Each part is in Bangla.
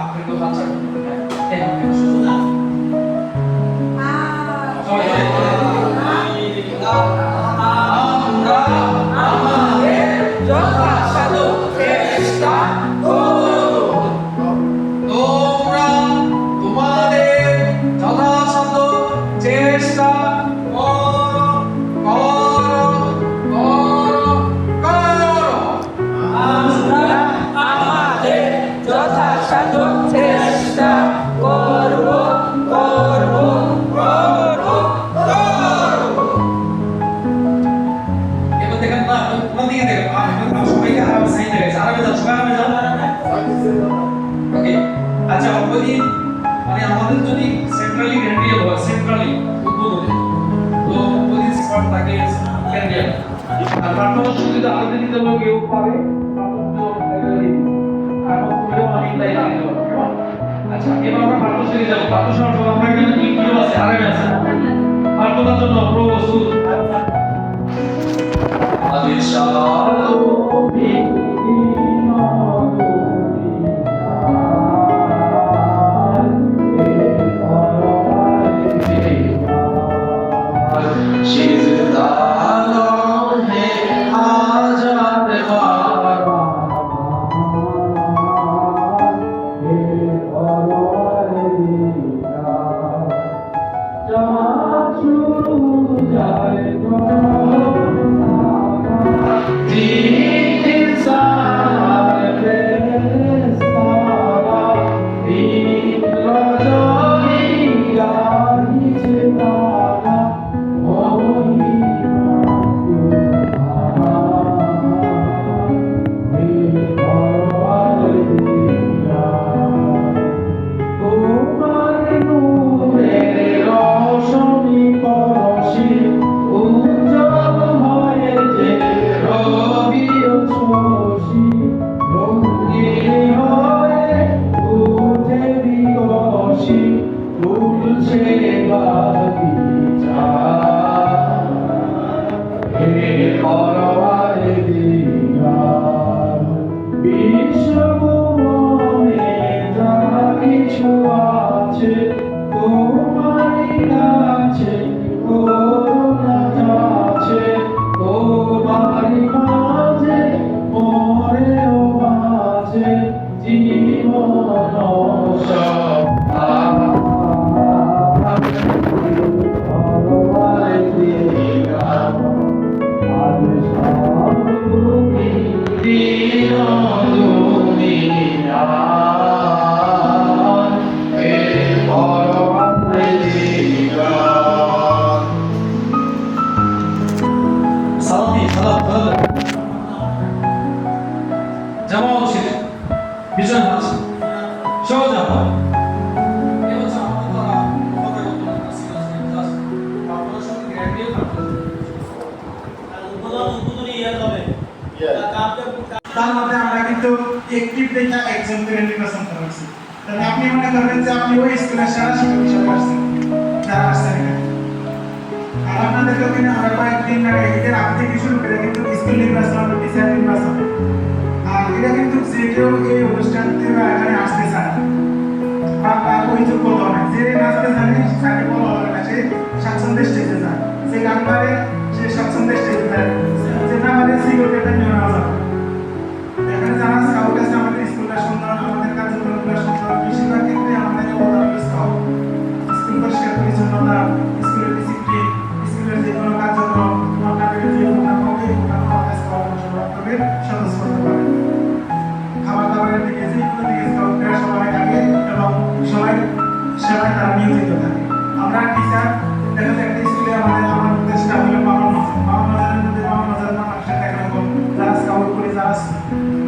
আপনি তো বাচ্চা হ্যাঁ হ্যাঁ শুধু না সবাই যদি দিতে কেউ পাবে আচ্ছা এবার আমরা পার্থসারি যাব। পার্থসার জন্য আমরা এখানে আছে? আরামে আছে? জন্য Amen. তার মধ্যে আমরা কিন্তু একটিভ দেখা একজন নির্বাচন করা হয়েছে তাহলে আপনি মনে করবেন যে আপনি ওই স্কুলের সেরা শিক্ষক হিসেবে আসছেন যারা আসছেন আর আপনাদেরকে ওখানে আমরা কয়েকদিন আগে ঈদের আগ থেকে শুরু কিন্তু স্কুল নির্বাচন টিচার নির্বাচন আর এটা কিন্তু যে কেউ এই অনুষ্ঠানতে বা এখানে আসতে চায় বা তার ওই যোগ্যতা অনেক যে নাচতে জানে তাকে বলা হবে না সে স্বাচ্ছন্দ্যে স্টেজে যায়। যে গান পারে সে স্বাচ্ছন্দ্যে স্টেজে যায়। করতে পারে খাবার দাবারের দিকে স্কাউটরা সবাই এবং সবাই সেবায় তারা নিয়োজিত থাকে আমরা টিচার দেখা যায় আমাদের স্টাফ হলো মাজার মানুষের একরকম যারা স্কাউট করে যারা মানে শ্রম দেয়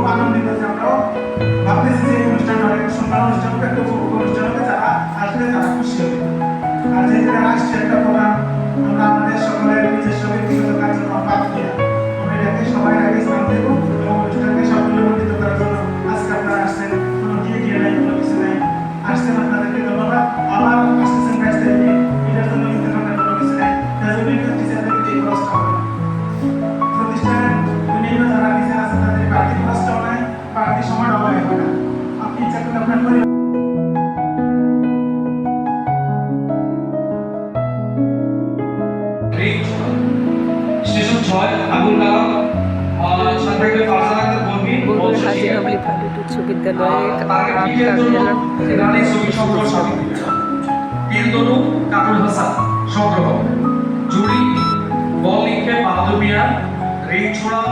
খুব আনন্দিত যে আমরাও ভাবতেছি যে অনুষ্ঠানটা অনেক সুন্দর অনুষ্ঠান হবে একটা উপভোগ অনুষ্ঠান হবে যারা আসবে তারা হবে আমরা আমাদের সকলের নিজস্ব ব্যক্তিগত কার্যক্রম বাদ দিয়ে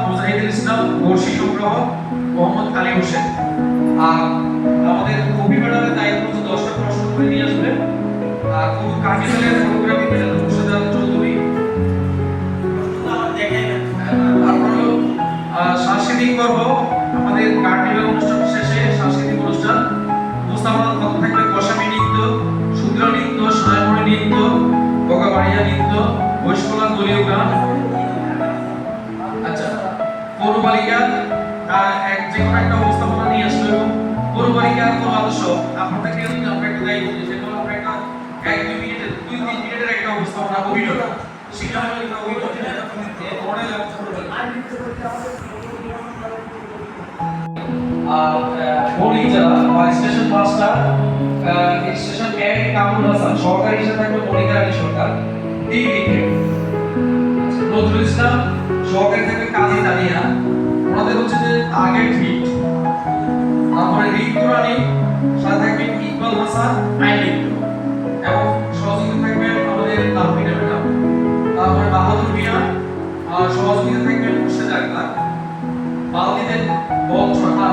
মুজাহিদুল ইসলাম বর্ষি সংগ্রহ মোহাম্মদ আলী হোসেন আর আমাদের কবি ম্যাডামের দায়িত্ব দশটা প্রশ্ন করে নিয়ে আসবে আর কোন কার্যালয়ের ফটোগ্রাফি ম্যাডাম আদর্শ আপনাদের কেউ আমরা একটা দায়িত্ব দিই সেগুলো আমরা একটা এক দুই মিনিটের দুই তিন মিনিটের একটা উপস্থাপনা অভিনয় সেটা হলো একটা অভিনয় মডেল বোর্ডিং যারা বা স্টেশন মাস্টার স্টেশন এক কামরুল হাসান সহকারী হিসেবে থাকবে মনিকা রানী সরকার তিন উইকেট নজরুল ইসলাম সহকারী থাকবে কাজী তানিয়া। ওনাদের হচ্ছে যে সাথে থাকবেন ইকবাল হাসান, আইন এবং সহযোগিতা থাকবে আমাদের তাহমিনা ম্যাডাম। তারপরে বাহাদুর মিয়া, আর সহযোগিতা থাকবে মুর্শেদ আক্তার বালতিদের বল ছড়া